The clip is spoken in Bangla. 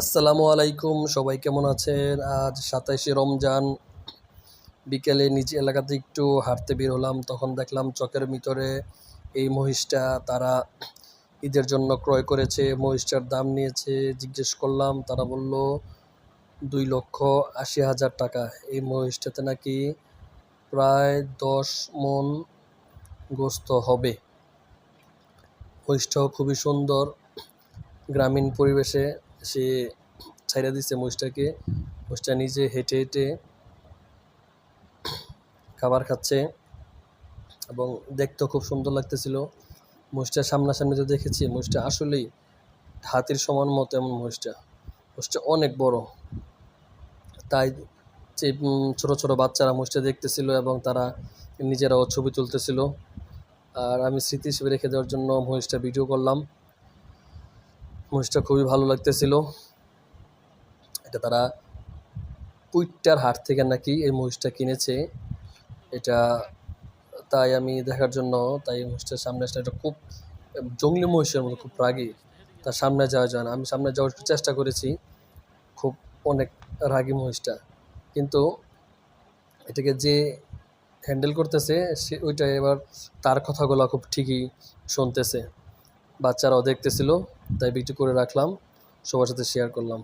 আসসালামু আলাইকুম, সবাই কেমন আছেন? আজ সাতাইশে রমজান। বিকেলে নিজ এলাকাতে একটু হাঁটতে বের হলাম, তখন দেখলাম চকের ভিতরে এই মহিষটা তারা ঈদের জন্য ক্রয় করেছে। মহিষটার দাম নিয়েছে, জিজ্ঞেস করলাম, তারা বলল, দুই লক্ষ আশি হাজার টাকা। এই মহিষটাতে নাকি প্রায় দশ মন গোস্ত হবে। মহিষটাও খুবই সুন্দর, গ্রামীণ পরিবেশে সে ছাইড়া দিচ্ছে মহিষটাকে। মহিষটা নিজে হেঁটে হেঁটে খাবার খাচ্ছে এবং দেখতেও খুব সুন্দর লাগতেছিল। মহিষটা সামনাসামনি তো দেখেছি, মহিষটা আসলেই হাতির সমান মতো এমন মহিষটা। মহিষটা অনেক বড়। তাই যে ছোট ছোট বাচ্চারা মহিষটা দেখতেছিল এবং তারা নিজেরাও ছবি তুলতেছিল। আর আমি স্মৃতি হিসেবে রেখে দেওয়ার জন্য মহিষটা ভিডিও করলাম। মহিষটা খুবই ভালো লাগতেছিল। এটা তারা পুইট্টার হাট থেকে নাকি এই মহিষটা কিনেছে। এটা তাই আমি দেখার জন্য তাই এই মহিষটার সামনে আসলে এটা খুব, জঙ্গলি মহিষের মতো, খুব রাগী। তার সামনে যাওয়া যায় না। আমি সামনে যাওয়ার চেষ্টা করেছি। খুব অনেক রাগী মহিষটা। কিন্তু এটাকে যে হ্যান্ডেল করতেছে, সে ওইটা এবার তার কথাগুলো খুব ঠিকই শুনতেছে। বাচ্চারাও দেখতেছিল তাই বিক্রি করে রাখলাম সবার সাথে শেয়ার করলাম।